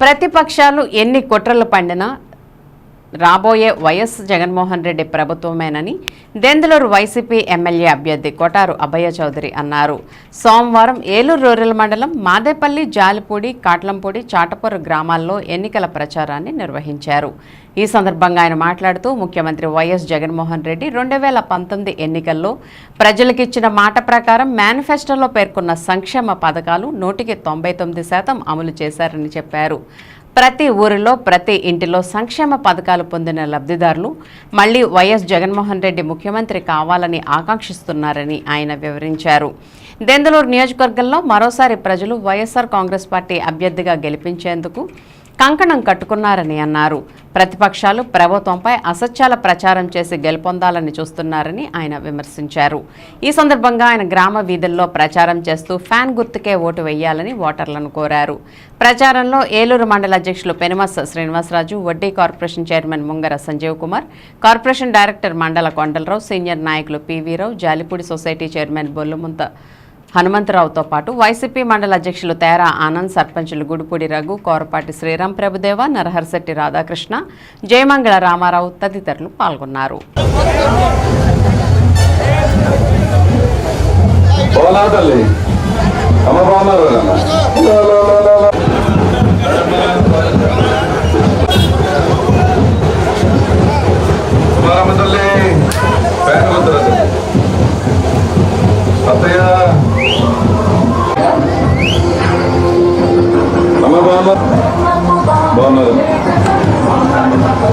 ప్రతిపక్షాలు ఎన్ని కుట్రలు పండినా రాబోయే వైఎస్ జగన్మోహన్ రెడ్డి ప్రభుత్వమేనని దెందులూరు వైసీపీ ఎమ్మెల్యే అభ్యర్థి కొటారు అభయ చౌదరి అన్నారు. సోమవారం ఏలూరు రూరల్ మండలం మాదేపల్లి జాలిపూడి కాట్లంపూడి చాటపూర్ గ్రామాల్లో ఎన్నికల ప్రచారాన్ని నిర్వహించారు. ఈ సందర్భంగా ఆయన మాట్లాడుతూ ముఖ్యమంత్రి వైఎస్ జగన్మోహన్ రెడ్డి రెండు వేల పంతొమ్మిది ఎన్నికల్లో ప్రజలకిచ్చిన మాట ప్రకారం మేనిఫెస్టోలో పేర్కొన్న సంక్షేమ పథకాలు నూటికి తొంభై తొమ్మిది శాతం అమలు చేశారని చెప్పారు. ప్రతి ఊరిలో ప్రతి ఇంటిలో సంక్షేమ పథకాలు పొందిన లబ్ధిదారులు మళ్ళీ వైఎస్ జగన్మోహన్ రెడ్డి ముఖ్యమంత్రి కావాలని ఆకాంక్షిస్తున్నారని ఆయన వివరించారు. దెందులూరు నియోజకవర్గంలో మరోసారి ప్రజలు వైఎస్ఆర్ కాంగ్రెస్ పార్టీ అభ్యర్థిగా గెలిపించేందుకు కంకణం కట్టుకున్నారని అన్నారు. ప్రతిపక్షాలు ప్రభుత్వంపై అసత్యాల ప్రచారం చేసి గెలుపొందాలని చూస్తున్నారని ఆయన విమర్శించారు. ఈ సందర్భంగా ఆయన గ్రామ వీధుల్లో ప్రచారం చేస్తూ ఫ్యాన్ గుర్తుకే ఓటు వేయాలని ఓటర్లను కోరారు. ప్రచారంలో ఏలూరు మండల అధ్యక్షులు Penumasa Srinivasaraju Vaddi corporation chairman Mungara Sanjeev Kumar corporation director మండల కొండలరావు సీనియర్ నాయకులు పివీరావు జాలిపూడి సొసైటీ చైర్మన్ బొల్లుముంత హనుమంతరావుతో పాటు వైసీపీ మండల అధ్యక్షులు తేరా ఆనంద్ సర్పంచులు గుడిపూడి రఘు కోరపాటి శ్రీరామ్ ప్రభుదేవ నరహర్శెట్టి రాధాకృష్ణ జయమంగళ రామారావు తదితరులు పాల్గొన్నారు. తల్లి.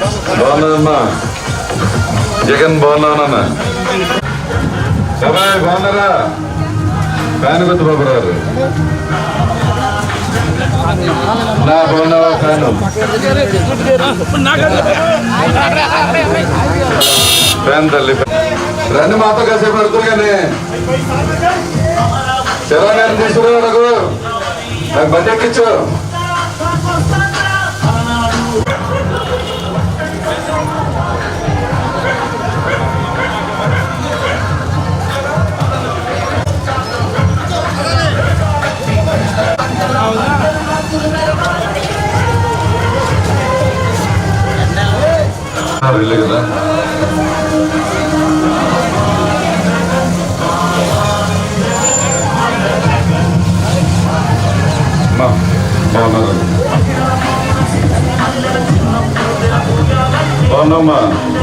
బాగున్నానమ్మా జగన్ బాగున్నానన్నా బాబాయ్ బాగున్నారా? ఫ్యాన్ గుర్తు బాబురారు నా బాగున్నావా ఫ్యాన్? ఫ్యాన్ తల్లి రండి మాతో కాసేపు పడుతుంది కానీ. చలా నేను తీసుకురా నాకు నాకు బండి ఎక్కించు. Sorry, look at that. Bağlama. Bağlama.